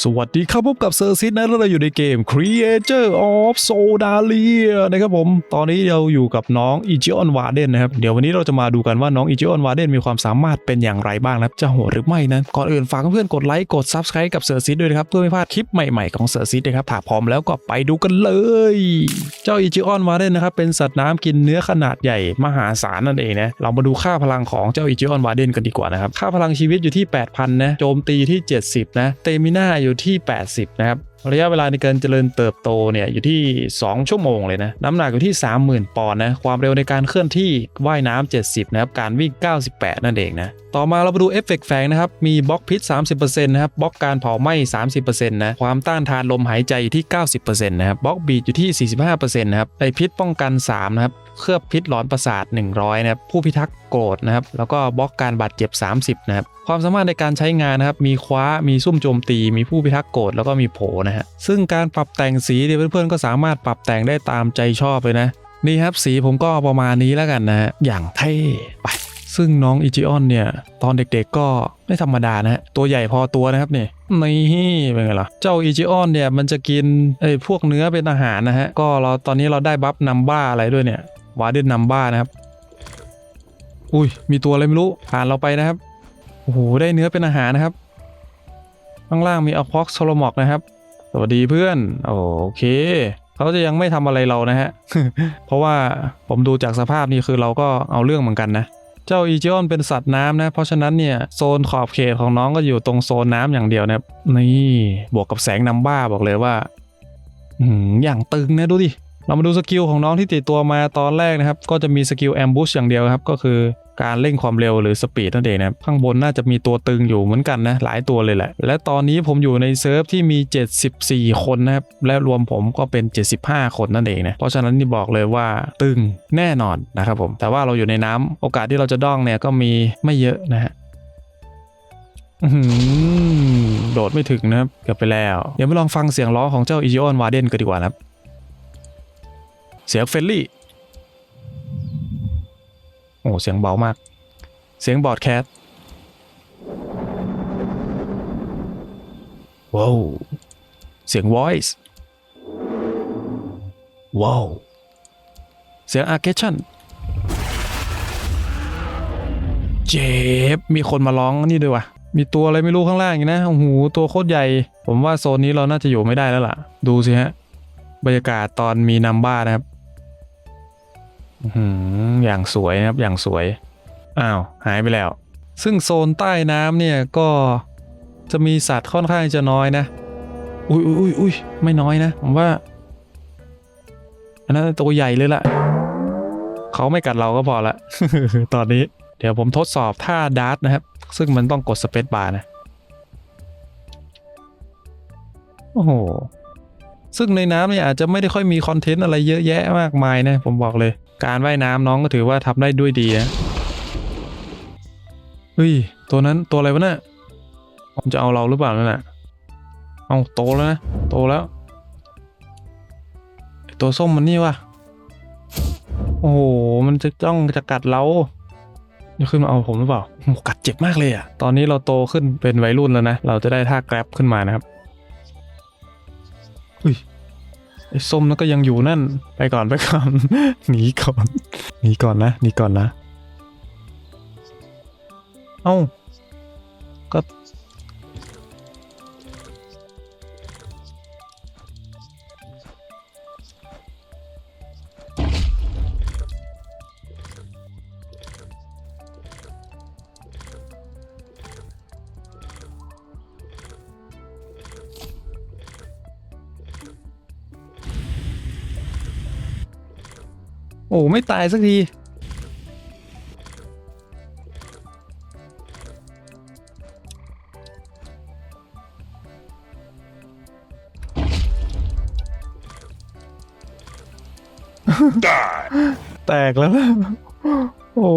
สวัสดีครับพบกับเซอร์ซิสนะเราอยู่ในเกม Creator of Sodalia นะครับผม ตอนนี้เราอยู่กับน้องอีจิออนวาเดนนะครับ เดี๋ยววันนี้เราจะมาดูกันว่าน้องอีจิออนวาเดนมีความสามารถเป็นอย่างไรบ้างนะครับ จะโหดหรือไม่นะ ก่อนอื่นฝากเพื่อนกดไลค์ กด Subscribe กับเซอร์ซิสด้วยนะครับ เพื่อไม่พลาดคลิปใหม่ๆของเซอร์ซิสนะครับถ้าพร้อมแล้วก็ไปดูกันเลย เจ้าอีจิออนวาเดนนะครับเป็นสัตว์น้ำกินเนื้อขนาดใหญ่มหาศาลนั่นเองนะ เรามาดูค่าพลังของเจ้าอีจิออนวาเดนกันดีกว่านะครับ ค่าพลังชีวิตอยู่ที่ 8,000 นะ โจมตีที่ 70 นะ เตมิน่าอยู่ที่ 80 นะครับ ระยะเวลาในการเจริญเติบโตเนี่ยอยู่ที่ 2 ชั่วโมงเลยนะ น้ำหนักอยู่ที่ 30,000 ปอนด์นะ ความเร็วในการเคลื่อนที่ว่ายน้ำ70 นะครับ การวิ่ง 98 นั่นเองนะ ต่อมาเราไปดูเอฟเฟกต์แฝงนะครับ มีบล็อกพิษ 30%นะครับ บล็อกการเผาไหม้ 30%นะ ความต้านทานลมหายใจอยู่ที่ 90%นะครับ บล็อกบีดอยู่ที่ 45%นะครับไอพิษป้องกัน 3 นะครับ เคลือบพิษหลอนประสาท 100 นะครับ ผู้พิทักษ์โกรธนะครับ แล้วก็บล็อกการบาดเจ็บ 30 นะครับ ความสามารถในการใช้งานนะครับ มีคว้า มีซุ่มโจมตี มีผู้พิทักษ์โกรธ แล้วก็มีโผนะฮะ ซึ่งการปรับแต่งสีเนี่ยเพื่อนๆ ก็สามารถปรับแต่งได้ตามใจชอบเลยนะ นี่ครับสีผมก็ประมาณนี้แล้วกันนะฮะ อย่างเท่ไป ซึ่งน้องอิจิออนเนี่ย ตอนเด็กๆก็ไม่ธรรมดานะฮะ ตัวใหญ่พอตัวนะครับเนี่ยนี่เป็นไงล่ะ เจ้าอิจิออนเนี่ยมันจะกินไอ้พวกเนื้อเป็นอาหารนะฮะ ก็เราตอนนี้เราได้บัฟนัมบ้าอะไรด้วยเนี่ย วาเดนนัมบ้านะครับ อุ้ย มีตัวอะไรไม่รู้ ผ่านเราไปนะครับ โอ้โห ได้เนื้อเป็นอาหารนะครับ ข้างล่างมีอพ็อกโซโลมอกนะครับ สวัสดีเพื่อน โอเค เขาจะยังไม่ทำอะไรเรานะฮะ เพราะว่าผมดูจากสภาพนี่คือเราก็เอาเรื่องเหมือนกันนะ เจ้าอีจิออนเป็นสัตว์น้ำนะ เพราะฉะนั้นเนี่ยโซนขอบเขตของน้องก็อยู่ตรงโซนน้ำอย่างเดียวนะครับ นี่ บวกกับแสงนำบ้าบอกเลยว่าอืมอย่างตึงนะดูดิ เรามาดูสกิลของน้องที่ติดตัวมาตอนแรกนะครับ ก็จะมีสกิลแอมบูชอย่างเดียวครับ ก็คือการเร่งความเร็วหรือสปีดนั่นเองนะครับข้างบนน่าจะมีตัวตึงอยู่เหมือนกันนะ หลายตัวเลยแหละ และตอนนี้ผมอยู่ในเซิร์ฟที่มี 74 คนนะครับ และรวมผมก็เป็น 75 คนนั่นเองนะ เพราะฉะนั้นนี่บอกเลยว่าตึงแน่นอนนะครับผม แต่ว่าเราอยู่ในน้ำโอกาสที่เราจะด้องเนี่ยก็มีไม่เยอะนะฮะโดดไม่ถึงนะครับเกือบไปแล้ว เดี๋ยวมาลองฟังเสียงร้องของเจ้าอิจิออนวาเดนกันดีกว่านะครับ เสียงเฟลลี่โอ้เสียงเบามาก เสียงบอดแคสว้าวเสียง voice ว้าวเสียง arcation เจ็บมีคนมาร้องนี่ด้วยวะมีตัวอะไรไม่รู้ข้างล่างอย่างนี้นะโอ้โหตัวโคตรใหญ่ ผมว่าโซนนี้เราน่าจะอยู่ไม่ได้แล้วล่ะ ดูสิฮะ บรรยากาศตอนมีนัมบ้านะครับ อย่างสวยนะครับ อย่างสวย อ้าว หายไปแล้ว ซึ่งโซนใต้น้ำเนี่ยก็จะมีสัตว์ค่อนข้างจะน้อยนะอุ้ยอุ้ยอุ้ยอุ้ยไม่น้อยนะ ผมว่า อันนั้นตัวใหญ่เลยล่ะ เขาไม่กัดเราก็พอละ ตอนนี้ เดี๋ยวผมทดสอบท่าดาร์ตนะครับ ซึ่งมันต้องกดสเปซบาร์นะ โอ้โหซึ่งในน้ำเนี่ยอาจจะไม่ได้ค่อยมีคอนเทนต์อะไรเยอะแยะมากมายนะ ผมบอกเลย การว่ายน้ำน้องก็ถือว่าทำได้ด้วยดีนะเฮ้ย ตัวนั้นตัวอะไรวะเนี่ยผมจะเอาเราหรือเปล่านั่นน่ะเอาโตแล้วนะ โตแล้ว ตัวส้มมันนี่วะโอ้โห มันจะจ้องจะกัดเราจะขึ้นมาเอาผมหรือเปล่าโอ้กัดเจ็บมากเลยอะตอนนี้เราโตขึ้นเป็นวัยรุ่นแล้วนะ เราจะได้ท่าแกร็บขึ้นมานะครับเฮ้ย ไอ้ส้มนั่นก็ยังอยู่นั่น ไปก่อนไปก่อน หนีก่อน หนีก่อนนะ หนีก่อนนะ เอ้า ก็ โอ้ไม่ตายสักที แตกแล้ว โอ้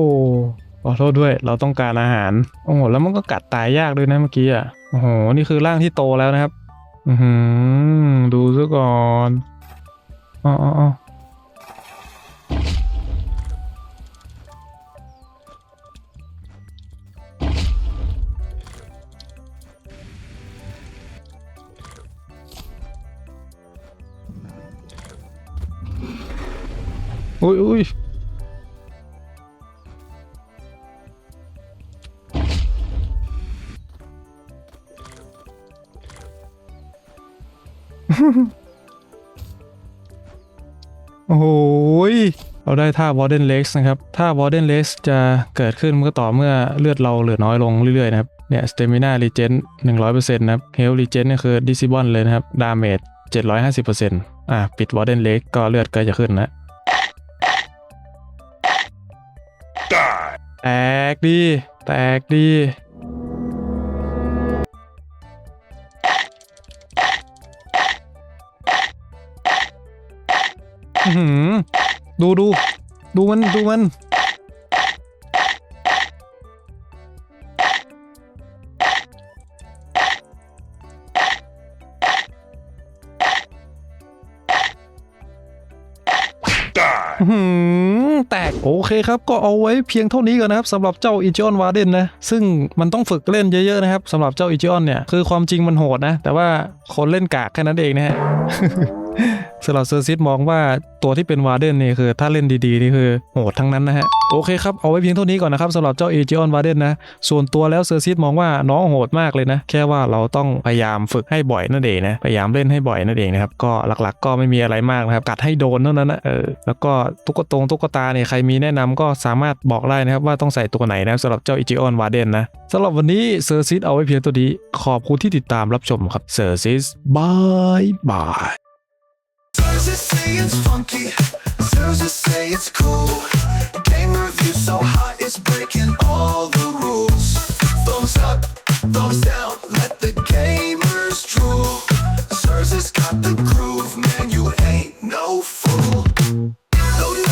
ขอโทษด้วย เราต้องการอาหาร โอ้โห แล้วมันก็กัดตายยากด้วยนะเมื่อกี้อะ โอ้โห นี่คือร่างที่โตแล้วนะครับ อือหือ ดูซะก่อน อ๋ออ๋อ อุ้ยอ้ยโอ้โเราได้ท่าวอร์เดนเล็กนะครับ ท่าวอร์เดนเล็กจะเกิดขึ้นเมื่อต่อเมื่อเลือดเราเหลือน้อยลงเรื่อยๆนะครับ เนี่ยสเตมิน่ารีเจนหนึ่งร้อยเปอร์เซ็นต์นะครับเฮลรีเจนนี่คือดิซิบอลเลยนะครับ ดาเมจเจ็ดร้อยห้าสิบเปอร์เซ็นต์อะ ปิดวอร์เดนเล็กก็เลือดก็จะขึ้นนะ แตกดี แตกดีหือดูดู ดูมัน ดูมัน หือ แตกโอเคครับ ก็เอาไว้เพียงเท่านี้ก่อนนะครับสำหรับเจ้าอิจิออนวาเดนนะซึ่งมันต้องฝึกเล่นเยอะๆนะครับสำหรับเจ้าอิจิออนเนี่ยคือความจริงมันโหดนะ แต่ว่าคนเล่นกากแค่นั้นเองนะฮะ สำหรับเซอร์ซิสมองว่าตัวที่เป็นวาเดนนี่คือถ้าเล่นดีๆนี่คือโหดทั้งนั้นนะฮะโอเคครับเอาไว้เพียงเท่านี้ก่อนนะครับสำหรับเจ้าเอจิออนวาเดนนะส่วนตัวแล้วเซอร์ซิสมองว่าน้องโหดมากเลยนะ แค่ว่าเราต้องพยายามฝึกให้บ่อยนั่นเองนะพยายามเล่นให้บ่อยนั่นเองนะครับก็หลักๆ ก็ไม่มีอะไรมากนะครับกัดให้โดนเท่านั้นนะเออแล้วก็ตุ๊กตงตุ๊กตาเนี่ยใครมีแนะนำก็สามารถบอกได้นะครับว่าต้องใส่ตัวไหนนะครับสำหรับเจ้าอิจิออนวาเดนนะสำหรับวันนี้เซอร์ซิสเอาไว้เพียงตัวนี้ขอบคุณที่ติดตามรับชมครับเซอร์ซิสบายบาย Just say it's funky, say it's cool. Game review so hot, it's breaking all the rules. Thumbs up, down, let the gamers got the groove, man, you ain't no fool.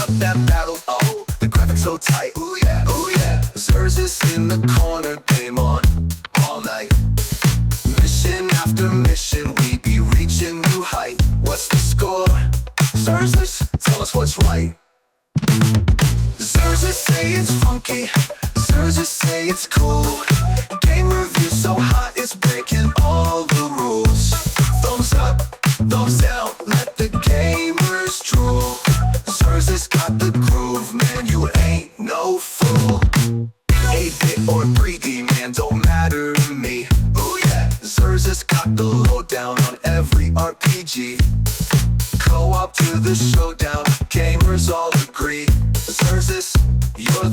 Up that battle, oh, the graphics so tight, ooh yeah, ooh yeah. In the corner, game on all night. Mission after mission, we be reaching new height. What's the score? Zerzus, tell us what's right. Zerzus say it's funky. Zerzus say it's cool.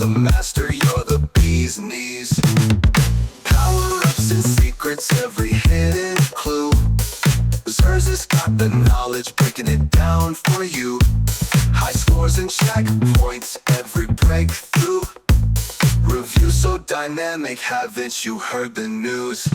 The master, you're the bee's knees. Power-ups and secrets, every hidden clue. Zerzus got the knowledge, breaking it down for you. High scores and checkpoints, every breakthrough. Review so dynamic, haven't you heard the news?